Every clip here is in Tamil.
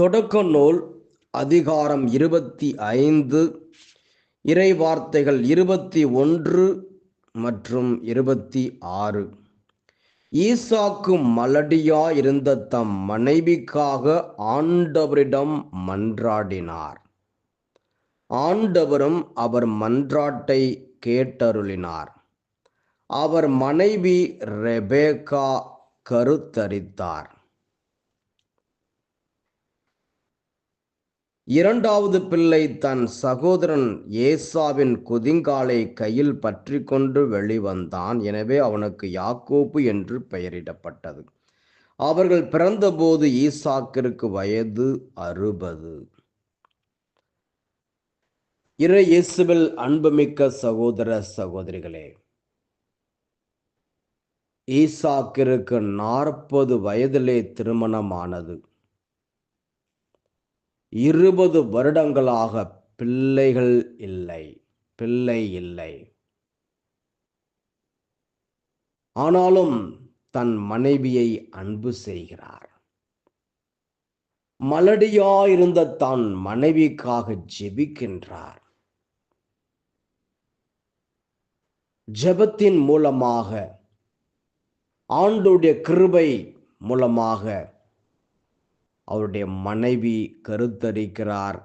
தொடக்க நூல் அதிகாரம் இருபத்தி ஐந்து இறை வார்த்தைகள் இருபத்தி ஒன்று மற்றும் இருபத்தி ஆறு. ஈசாக்கு மலடியா இருந்த தம் மனைவிக்காக ஆண்டவரிடம் மன்றாடினார். ஆண்டவரும் அவர் மன்றாட்டை கேட்டருளினார். அவர் மனைவி ரெபேகா கருத்தரித்தார். இரண்டாவது பிள்ளை தன் சகோதரன் ஏசாவின் குதிங்காலை கையில் பற்றி கொண்டு வெளிவந்தான். எனவே அவனுக்கு யாக்கோப்பு என்று பெயரிடப்பட்டது. அவர்கள் பிறந்தபோது ஈசாக்கிற்கு வயது அறுபது. இறை இயேசுவில் அன்புமிக்க சகோதர சகோதரிகளே ஈசாக்கிற்கு நாற்பது வயதிலே திருமணமானது. இருபது வருடங்களாக பிள்ளைகள் இல்லை. பிள்ளை இல்லை. ஆனாலும் தன் மனைவியை அன்பு செய்கிறார். மலடியாயிருந்த தான் மனைவிக்காக ஜெபிக்கின்றார். ஜெபத்தின் மூலமாக ஆண்டுடைய கிருபை மூலமாக அவருடைய மனைவி கருத்தரிக்கிறார்.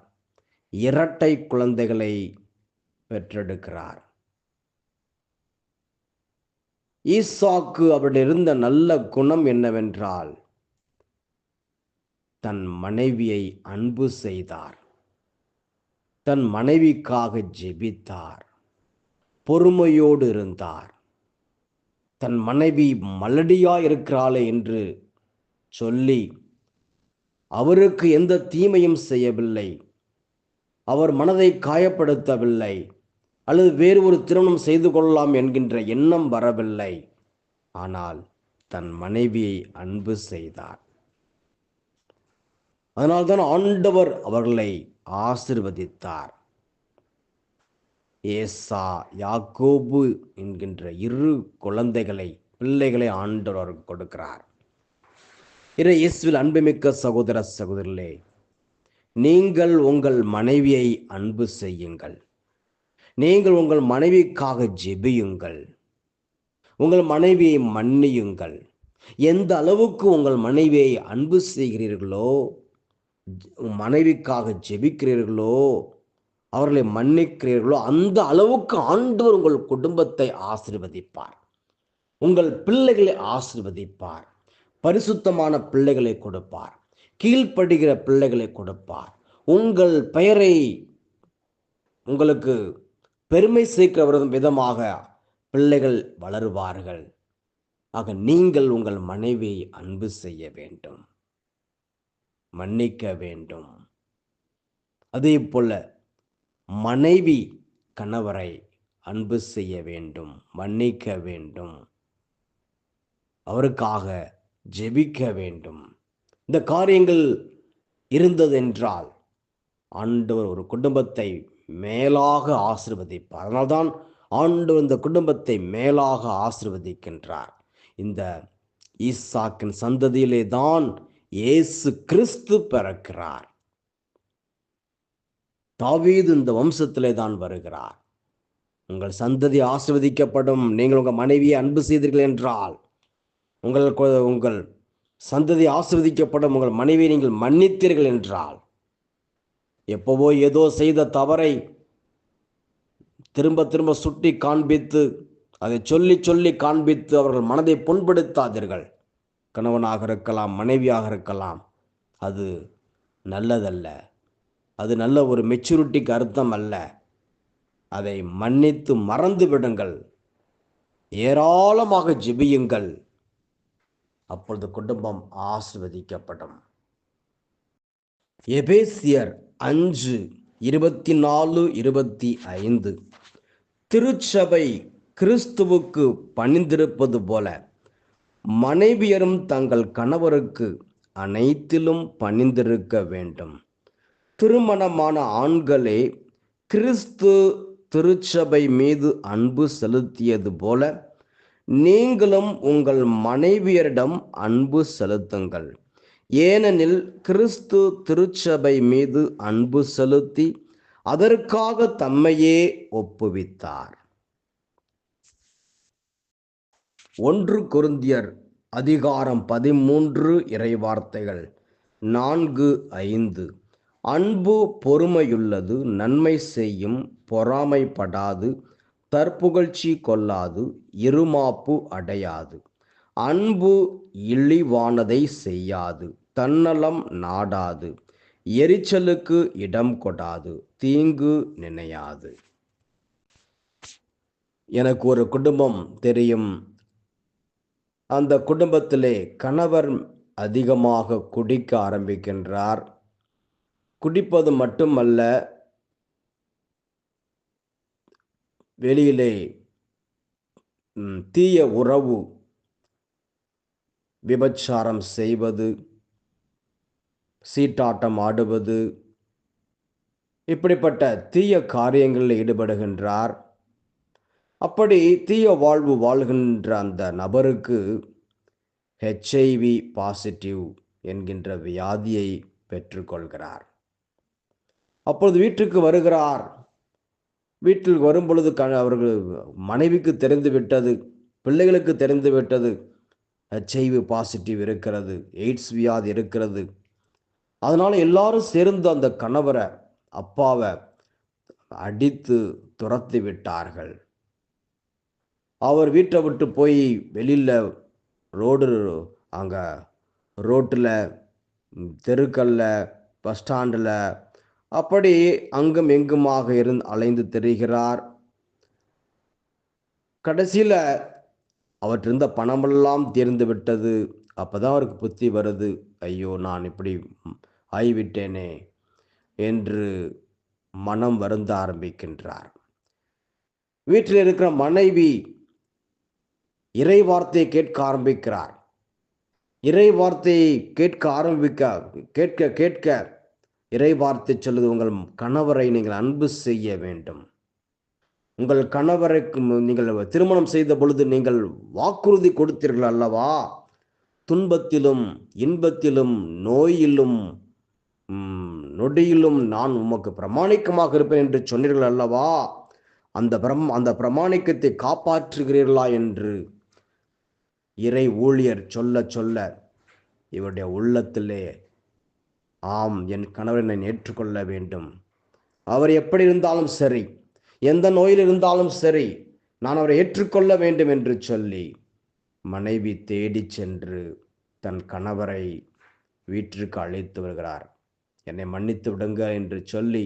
இரட்டை குழந்தைகளை பெற்றெடுக்கிறார். ஈசாக்கு அவருடைய இருந்த நல்ல குணம் என்னவென்றால் தன் மனைவியை அன்பு செய்தார். தன் மனைவிக்காக ஜெபித்தார். பொறுமையோடு இருந்தார். தன் மனைவி மலடியா இருக்கிறாளே என்று சொல்லி அவருக்கு எந்த தீமையும் செய்யவில்லை. அவர் மனதை காயப்படுத்தவில்லை. அல்லது வேறு ஒரு திருமணம் செய்து கொள்ளலாம் என்கின்ற எண்ணம் வரவில்லை. ஆனால் தன் மனைவியை அன்பு செய்தார். அதனால்தான் ஆண்டவர் அவர்களை ஆசிர்வதித்தார். ஏசா யாக்கோபு என்கின்ற இரு குழந்தைகளை பிள்ளைகளை ஆண்டவர் கொடுக்கிறார். இறை இயேசுவில் அன்புமிக்க சகோதர சகோதரர்களே நீங்கள் உங்கள் மனைவியை அன்பு செய்யுங்கள். நீங்கள் உங்கள் மனைவிக்காக ஜெபியுங்கள். உங்கள் மனைவியை மன்னியுங்கள். எந்த அளவுக்கு உங்கள் மனைவியை அன்பு செய்கிறீர்களோ மனைவிக்காக ஜெபிக்கிறீர்களோ அவர்களை மன்னிக்கிறீர்களோ அந்த அளவுக்கு ஆண்டவர் உங்கள் குடும்பத்தை ஆசிர்வதிப்பார். உங்கள் பிள்ளைகளை ஆசிர்வதிப்பார். பரிசுத்தமான பிள்ளைகளை கொடுப்பார். கீழ்ப்படுகிற பிள்ளைகளை கொடுப்பார். உங்கள் பெயரை உங்களுக்கு பெருமை சேர்க்க வரும் விதமாக பிள்ளைகள் வளருவார்கள். ஆக நீங்கள் உங்கள் மனைவியை அன்பு செய்ய வேண்டும். மன்னிக்க வேண்டும். அதே போல மனைவி கணவரை அன்பு செய்ய வேண்டும் மன்னிக்க வேண்டும். அவருக்காக ஜெபிக்க வேண்டும். இந்த காரியங்கள் இருந்ததென்றால் ஆண்டவர் ஒரு குடும்பத்தை மேலாக ஆசிர்வதிப்பார். அதனால்தான் ஆண்டவர் இந்த குடும்பத்தை மேலாக ஆசிர்வதிக்கின்றார். இந்த ஈசாக்கின் சந்ததியிலே தான் இயேசு கிறிஸ்து பிறக்கிறார். தாவீது இந்த வம்சத்திலே தான் வருகிறார். உங்கள் சந்ததி ஆசிர்வதிக்கப்படும். நீங்கள் உங்கள் மனைவியை அன்பு செய்தீர்கள் என்றால் உங்கள் உங்கள் சந்ததி ஆசிர்வதிக்கப்படும் உங்கள் மனைவியை நீங்கள் மன்னித்தீர்கள் என்றால் எப்பவோ ஏதோ செய்த தவறை திரும்ப திரும்ப சுட்டி காண்பித்து அதை சொல்லி சொல்லி காண்பித்து அவர்கள் மனதை புண்படுத்தாதீர்கள். கணவனாக இருக்கலாம் மனைவியாக இருக்கலாம் அது நல்லதல்ல. அது நல்ல ஒரு மெச்சூரிட்டிக்கு அர்த்தம் அல்ல. அதை மன்னித்து மறந்து விடுங்கள். ஏராளமாக ஜெபியுங்கள். அப்பொழுது குடும்பம் ஆசிர்வதிக்கப்படும். எபேசியர் அஞ்சு இருபத்தி நாலு இருபத்தி ஐந்து. திருச்சபை கிறிஸ்துவுக்கு பணிந்திருப்பது போல மனைவியரும் தங்கள் கணவருக்கு அனைத்திலும் பணிந்திருக்க வேண்டும். திருமணமான ஆண்களே கிறிஸ்து திருச்சபை மீது அன்பு செலுத்தியது போல நீங்களும் உங்கள் மனைவியரிடம் அன்பு செலுத்துங்கள். ஏனெனில் கிறிஸ்து திருச்சபை மீது அன்பு செலுத்தி அதற்காக தம்மையே ஒப்புவித்தார். ஒன்று கொருந்தியர் அதிகாரம் பதிமூன்று இறைவார்த்தைகள் நான்கு ஐந்து. அன்பு பொறுமையுள்ளது நன்மை செய்யும் பொறாமைப்படாது தற்புகழ்ச்சி கொள்ளாது இருமாப்பு அடையாது. அன்பு இழிவானதை செய்யாது தன்னலம் நாடாது எரிச்சலுக்கு இடம் கொடாது தீங்கு நினையாது. எனக்கு ஒரு குடும்பம் தெரியும். அந்த குடும்பத்திலே கணவர் அதிகமாக குடிக்க ஆரம்பிக்கின்றார். குடிப்பது மட்டுமல்ல வெளியிலே தீய உறவு விபச்சாரம் செய்வது சீட்டாட்டம் ஆடுவது இப்படிப்பட்ட தீய காரியங்களில் ஈடுபடுகின்றார். அப்படி தீய வாழ்வு வாழ்கின்ற அந்த நபருக்கு ஹெச்ஐவி பாசிட்டிவ் என்கின்ற வியாதியை பெற்றுக்கொள்கிறார். அப்பொழுது வீட்டுக்கு வருகிறார். வீட்டில் வரும் பொழுது க அவர்கள் மனைவிக்கு தெரிந்து விட்டது பிள்ளைகளுக்கு தெரிந்து விட்டது ஹெச்ஐவி பாசிட்டிவ் இருக்கிறது எய்ட்ஸ் வியாதி இருக்கிறது. அதனால் எல்லாரும் சேர்ந்து அந்த கணவரை அப்பாவை அடித்து துரத்தி விட்டார்கள். அவர் வீட்டை விட்டு போய் வெளியில் ரோடு அங்கே ரோட்டில் தெருக்கல்ல பஸ் ஸ்டாண்டில் அப்படி அங்கும் எங்குமாக இருந்து அலைந்து திரிகிறார். கடைசியில் அவற்றிருந்த பணமெல்லாம் தீர்ந்து விட்டது. அப்போதான் அவருக்கு புத்தி வருது. ஐயோ நான் இப்படி ஆகிவிட்டேனே என்று மனம் வருந்த ஆரம்பிக்கின்றார். வீட்டில் இருக்கிற மனைவி இறை வார்த்தையை கேட்க ஆரம்பிக்கிறார். இறை வார்த்தையை கேட்க ஆரம்பிக்க கேட்க கேட்க இறை வார்த்தை சொல்லுது உங்கள் கணவரை நீங்கள் அன்பு செய்ய வேண்டும். உங்கள் கணவருக்கு நீங்கள் திருமணம் செய்த பொழுது நீங்கள் வாக்குறுதி கொடுத்தீர்கள் அல்லவா? துன்பத்திலும் இன்பத்திலும் நோயிலும் நொடியிலும் நான் உமக்கு பிரமாணிக்கமாக இருப்பேன் என்று சொன்னீர்கள் அல்லவா? அந்த பிரம் அந்த பிரமாணிக்கத்தை காப்பாற்றுகிறீர்களா? என்று இறை ஊழியர் சொல்ல சொல்ல இவருடைய உள்ளத்திலே ஆம் என் கணவர் என்னை ஏற்றுக்கொள்ள வேண்டும். அவர் எப்படி இருந்தாலும் சரி எந்த நோயில் இருந்தாலும் சரி நான் அவரை ஏற்றுக்கொள்ள வேண்டும் என்று சொல்லி மனைவி தேடிச் சென்று தன் கணவரை வீட்டிற்கு அழைத்து வருகிறார். என்னை மன்னித்து விடுங்க என்று சொல்லி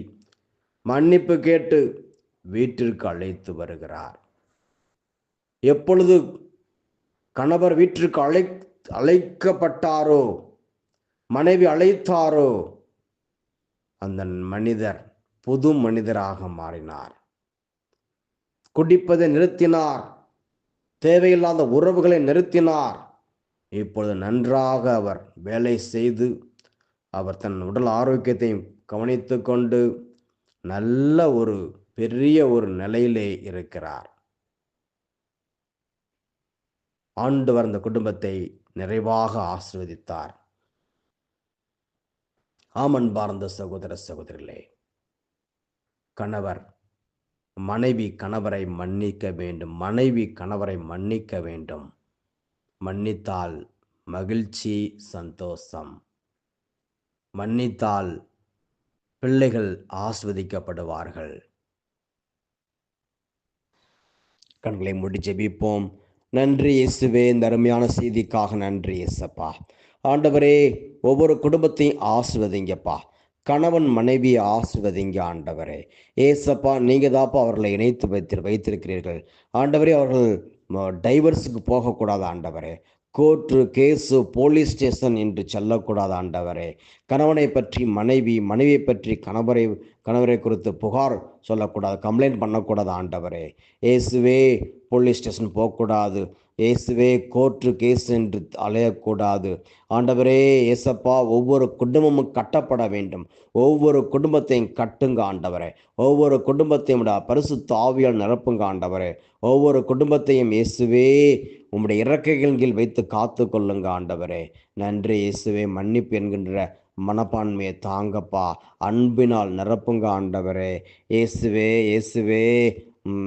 மன்னிப்பு கேட்டு வீட்டிற்கு அழைத்து வருகிறார். எப்பொழுது கணவர் வீட்டிற்கு அழை அழைக்கப்பட்டாரோ மனைவி அழைத்தாரோ? அந்த மனிதர் புது மனிதராக மாறினார். குடிப்பதை நிறுத்தினார். தேவையில்லாத உறவுகளை நிறுத்தினார். இப்பொழுது நன்றாக அவர் வேலை செய்து அவர் தன் உடல் ஆரோக்கியத்தை கவனித்து கொண்டு நல்ல ஒரு பெரிய ஒரு நிலையிலே இருக்கிறார். ஆண்டவர் அந்த குடும்பத்தை நிறைவாக ஆசிர்வதித்தார். ஆமன் பார்ந்த சகோதர சகோதரிகளே கணவர் மனைவி கணவரை மன்னிக்க வேண்டும் மனைவி கணவரை மன்னிக்க வேண்டும். மன்னித்தால் மகிழ்ச்சி சந்தோஷம். மன்னித்தால் பிள்ளைகள் ஆஸ்வதிக்கப்படுவார்கள். கண்களை மூடி ஜெபிப்போம். நன்றி இயேசுவே இந்த அருமையான செய்திக்காக நன்றி இயேசப்பா. ஆண்டவரே ஒவ்வொரு குடும்பத்தையும் ஆசிர்வதிங்கப்பா. கணவன் மனைவி ஆசிர்வதிங்க ஆண்டவரே. ஏசப்பா நீங்கள் தாப்பா அவர்களை இணைத்து வைத்து வைத்திருக்கிறீர்கள். ஆண்டவரே அவர்கள் டைவர்ஸுக்கு போகக்கூடாது ஆண்டவரே. கோர்ட்டு கேஸு போலீஸ் ஸ்டேஷன் என்று செல்லக்கூடாது ஆண்டவரே. கணவனை பற்றி மனைவி மனைவியை பற்றி கணவரை கணவரை குறித்து புகார் சொல்லக்கூடாது கம்ப்ளைண்ட் பண்ணக்கூடாது ஆண்டவரே. ஏசுவே போலீஸ் ஸ்டேஷன் போகக்கூடாது. இயேசுவே கோர்ட்டு கேஸ் என்று அலையக்கூடாது. ஆண்டவரே இயேசப்பா ஒவ்வொரு குடும்பமும் கட்டப்பட வேண்டும். ஒவ்வொரு குடும்பத்தையும் கட்டுங்க ஆண்டவரே. ஒவ்வொரு குடும்பத்தையும் பரிசு தாவியால் நிரப்புங்க ஆண்டவரே. ஒவ்வொரு குடும்பத்தையும் இயேசுவே உம்முடைய இறக்கைகள் கீழ் வைத்து காத்து கொள்ளுங்க ஆண்டவரே. நன்றி இயேசுவே மன்னிப்பு என்கின்ற மனப்பான்மையை தாங்கப்பா. அன்பினால் நிரப்புங்க ஆண்டவரே. இயேசுவே இயேசுவே.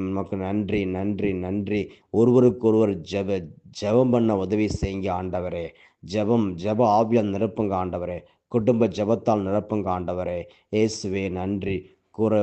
நமக்கு நன்றி நன்றி நன்றி. ஒருவருக்கொருவர் ஜப ஜெப ஜெபம் பண்ண உதவி செய்யுங்க ஆண்டவரே. ஜெபம் ஜெப ஆவியால் நிரப்புங்க ஆண்டவரே. குடும்ப ஜெபத்தால் நிரப்புங்க ஆண்டவரே. இயேசுவே நன்றி. கூரை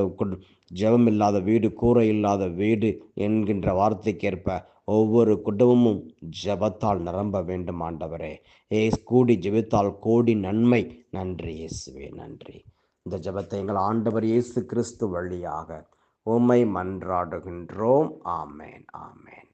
ஜபம் இல்லாத வீடு கூரை இல்லாத வீடு என்கின்ற வார்த்தைக்கேற்ப ஒவ்வொரு குடும்பமும் ஜெபத்தால் நிரம்ப வேண்டும் ஆண்டவரே. ஏஸ் கூடி ஜெபித்தால் கோடி நன்மை. நன்றி இயேசுவே நன்றி. இந்த ஜெபத்தை எங்கள் ஆண்டவர் இயேசு கிறிஸ்து வழியாக உம்மை மன்றாடுகின்றோம். ஆமேன் ஆமேன்.